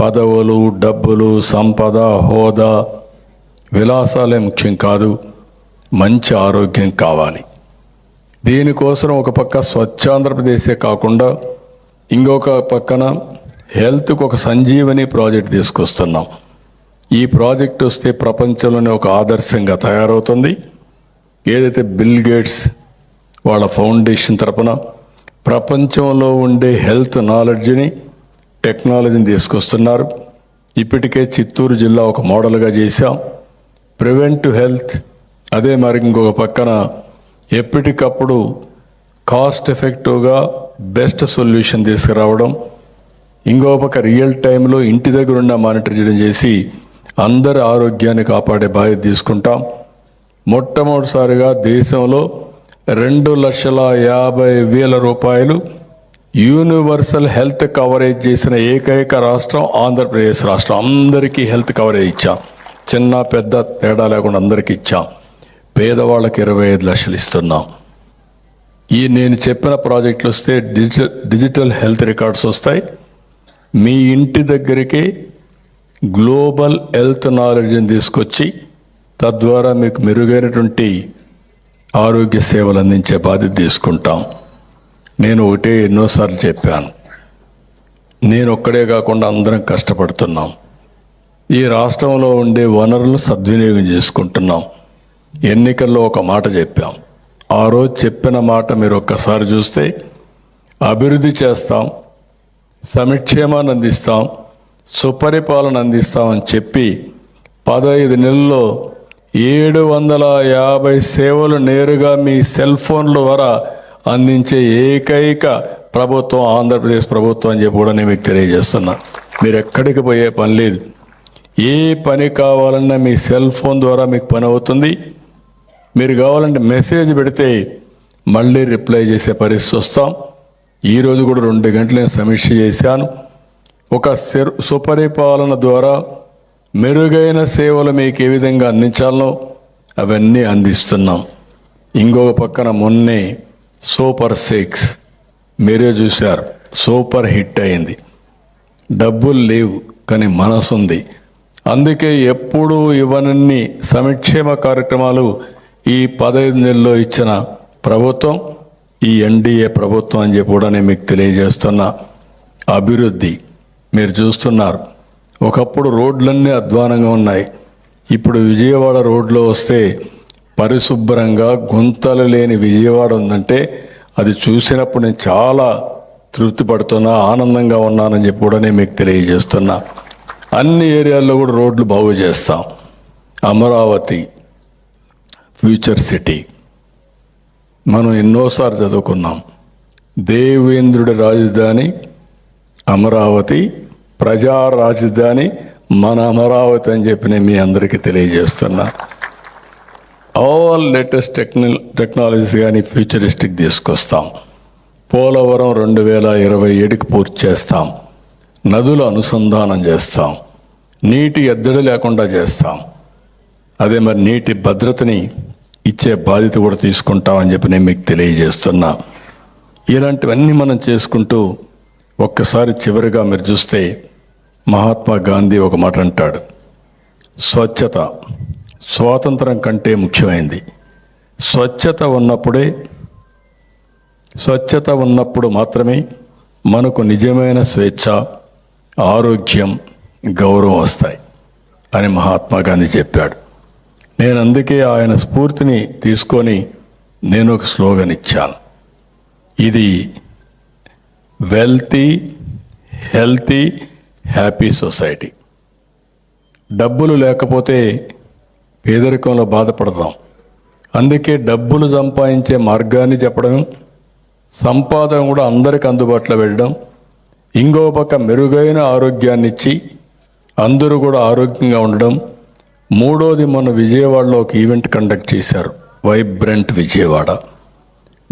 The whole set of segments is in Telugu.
పదవులు డబ్బులు సంపద హోదా విలాసాలే ముఖ్యం కాదు. మంచి ఆరోగ్యం కావాలి. దీనికోసం ఒక పక్క స్వచ్ఛాంధ్రప్రదేశే కాకుండా ఇంకొక పక్కన హెల్త్కు ఒక సంజీవని ప్రాజెక్ట్ తీసుకొస్తున్నాం. ఈ ప్రాజెక్ట్ వస్తే ప్రపంచంలోనే ఒక ఆదర్శంగా తయారవుతుంది. ఏదైతే బిల్ గేట్స్ వాళ్ళ ఫౌండేషన్ తరపున ప్రపంచంలో ఉండే హెల్త్ నాలెడ్జ్ని టెక్నాలజీని తీసుకొస్తున్నారు. ఇప్పటికే చిత్తూరు జిల్లా ఒక మోడల్గా చేశాం. ప్రివెంట్ హెల్త్ అదే మరి ఇంకొక పక్కన ఎప్పటికప్పుడు కాస్ట్ ఎఫెక్టివ్గా బెస్ట్ సొల్యూషన్ తీసుకురావడం ఇంకో పక్క రియల్ టైంలో ఇంటి దగ్గర ఉన్న మానిటర్ చేయడం చేసి అందరి ఆరోగ్యాన్ని కాపాడే బాధ్యత తీసుకుంటాం. మొట్టమొదటిసారిగా దేశంలో రెండు లక్షల యాభై వేల రూపాయలు యూనివర్సల్ హెల్త్ కవరేజ్ చేసిన ఏకైక రాష్ట్రం ఆంధ్రప్రదేశ్ రాష్ట్రం. అందరికీ హెల్త్ కవరేజ్ ఇచ్చాం. చిన్న పెద్ద తేడా లేకుండా అందరికీ ఇచ్చాం. పేదవాళ్ళకి ఇరవై ఐదు లక్షలు ఇస్తున్నాం. ఈ నేను చెప్పిన ప్రాజెక్టులు వస్తే డిజిటల్ డిజిటల్ హెల్త్ రికార్డ్స్ వస్తాయి. మీ ఇంటి దగ్గరికి గ్లోబల్ హెల్త్ నాలెడ్జ్ని తీసుకొచ్చి తద్వారా మీకు మెరుగైనటువంటి ఆరోగ్య సేవలు అందించే బాధ్యత తీసుకుంటాం. నేను ఒకటే ఎన్నోసార్లు చెప్పాను. నేను ఒక్కడే కాకుండా అందరం కష్టపడుతున్నాం. ఈ రాష్ట్రంలో ఉండే వనరులు సద్వినియోగం చేసుకుంటున్నాం. ఎన్నికల్లో ఒక మాట చెప్పాం. ఆ రోజు చెప్పిన మాట మీరు ఒక్కసారి చూస్తే అభివృద్ధి చేస్తాం సంక్షేమాన్ని అందిస్తాం సుపరిపాలన అందిస్తామని చెప్పి పదహైదు నెలల్లో ఏడు వందల యాభై సేవలు నేరుగా మీ సెల్ ఫోన్ల ద్వారా అందించే ఏకైక ప్రభుత్వం ఆంధ్రప్రదేశ్ ప్రభుత్వం అని చెప్పి కూడా నేను మీకు తెలియజేస్తున్నా. మీరు ఎక్కడికి పోయే పని లేదు. ఏ పని కావాలన్నా మీ సెల్ ఫోన్ ద్వారా మీకు పని అవుతుంది. మీరు కావాలంటే మెసేజ్ పెడితే మళ్ళీ రిప్లై చేసే పరిస్థితి వస్తాం. ఈరోజు కూడా రెండు గంటలు నేను సమీక్ష చేశాను. ఒక సుపరిపాలన ద్వారా మెరుగైన సేవలు మీకు ఏ విధంగా అందించాలో అవన్నీ అందిస్తున్నాం. ఇంకొక పక్కన మొన్నే సూపర్ సిక్స్. మీరే చూశారు. సూపర్ హిట్ అయింది. డబ్బులు లేవు కానీ మనసు ఉంది అందుకే ఎప్పుడు ఇవ్వనన్ని సంక్షేమ కార్యక్రమాలు ఈ పదహైదు నెలల్లో ఇచ్చిన ప్రభుత్వం ఈ ఎన్డీఏ ప్రభుత్వం అని చెప్పి కూడా నేను మీకు తెలియజేస్తున్నా. అభివృద్ధి. మీరు చూస్తున్నారు. ఒకప్పుడు రోడ్లన్నీ అధ్వానంగా ఉన్నాయి. ఇప్పుడు విజయవాడ రోడ్లో వస్తే పరిశుభ్రంగా గుంతలు లేని విజయవాడ ఉందంటే అది చూసినప్పుడు నేను చాలా తృప్తి పడుతున్నా ఆనందంగా ఉన్నానని చెప్పి కూడా నేను మీకు తెలియజేస్తున్నా. అన్ని ఏరియాల్లో కూడా రోడ్లు బాగు చేస్తాం. Amaravati future city. మనం ఎన్నోసార్లు చదువుకున్నాం. దేవేంద్రుడి రాజధాని అమరావతి ప్రజా రాజధాని మన అమరావతి అని చెప్పి నేను మీ అందరికీ తెలియజేస్తున్నా. ఆల్ లేటెస్ట్ టెక్న టెక్నాలజీస్ కానీ ఫ్యూచరిస్టిక్ తీసుకొస్తాం. పోలవరం రెండు వేల ఇరవై ఏడుకి పూర్తి చేస్తాం. నదుల అనుసంధానం చేస్తాం. నీటి ఎద్దడి లేకుండా చేస్తాం. అదే మరి నీటి భద్రతని ఇచ్చే బాధ్యత కూడా తీసుకుంటామని చెప్పి నేను మీకు తెలియజేస్తున్నా. ఇలాంటివన్నీ మనం చేసుకుంటూ ఒక్కసారి చివరిగా మీరు చూస్తే మహాత్మా గాంధీ ఒక మాట అంటాడు. స్వచ్ఛత. స్వాతంత్రం కంటే ముఖ్యమైంది. స్వచ్ఛత ఉన్నప్పుడే స్వచ్ఛత ఉన్నప్పుడు మాత్రమే మనకు నిజమైన స్వేచ్ఛ ఆరోగ్యం గౌరవం వస్తాయి అని మహాత్మా గాంధీ చెప్పాడు. నేను అందుకే ఆయన స్ఫూర్తిని తీసుకొని నేను ఒక స్లోగన్ ఇచ్చాను. ఇది వెల్తీ హెల్తీ హ్యాపీ సొసైటీ. డబ్బులు లేకపోతే పేదరికంలో బాధపడతాం అందుకే డబ్బులు సంపాదించే మార్గాన్ని చెప్పడం సంపాదన కూడా అందరికి అందుబాటులో వెళ్ళడం ఇంకో పక్క మెరుగైన ఆరోగ్యాన్ని ఇచ్చి అందరూ కూడా ఆరోగ్యంగా ఉండడం. మూడోది మన విజయవాడలో ఒక ఈవెంట్ కండక్ట్ చేశారు వైబ్రెంట్ విజయవాడ.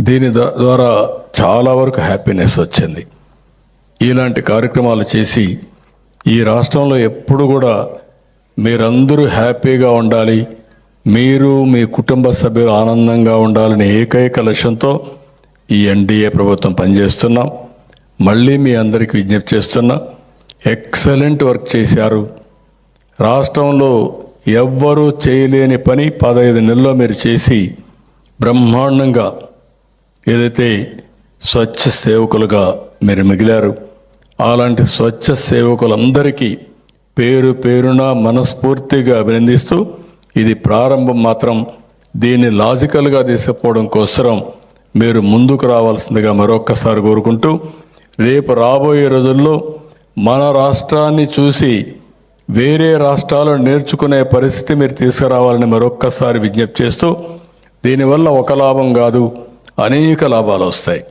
దీని ద్వారా చాలా వరకు హ్యాపీనెస్ వచ్చింది. ఇలాంటి కార్యక్రమాలు చేసి ఈ రాష్ట్రంలో ఎప్పుడు కూడా మీరందరూ హ్యాపీగా ఉండాలి. మీరు మీ కుటుంబ సభ్యులు ఆనందంగా ఉండాలనే ఏకైక లక్ష్యంతో ఈ ఎన్డీఏ ప్రభుత్వం పనిచేస్తున్నాం. మళ్ళీ మీ అందరికీ విజ్ఞప్తి చేస్తున్నా ఎక్సలెంట్ వర్క్ చేశారు. రాష్ట్రంలో ఎవ్వరూ చేయలేని పని పదహైదు నెలల్లో మీరు చేసి బ్రహ్మాండంగా ఏదైతే స్వచ్ఛ సేవకులుగా మీరు మిగిలారు అలాంటి స్వచ్ఛ సేవకులందరికీ పేరు పేరున మనస్ఫూర్తిగా అభినందిస్తూ ఇది ప్రారంభం మాత్రం దీన్ని లాజికల్గా తీసుకుపోవడం కోసరం. మీరు ముందుకు రావాల్సిందిగా మరొక్కసారి కోరుకుంటూ రేపు రాబోయే రోజుల్లో మన రాష్ట్రాన్ని చూసి వేరే రాష్ట్రాలు నేర్చుకునే పరిస్థితి మీరు తీసుకురావాలని మరొక్కసారి విజ్ఞప్తి చేస్తూ దీనివల్ల ఒక లాభం కాదు అనేక లాభాలు వస్తాయి.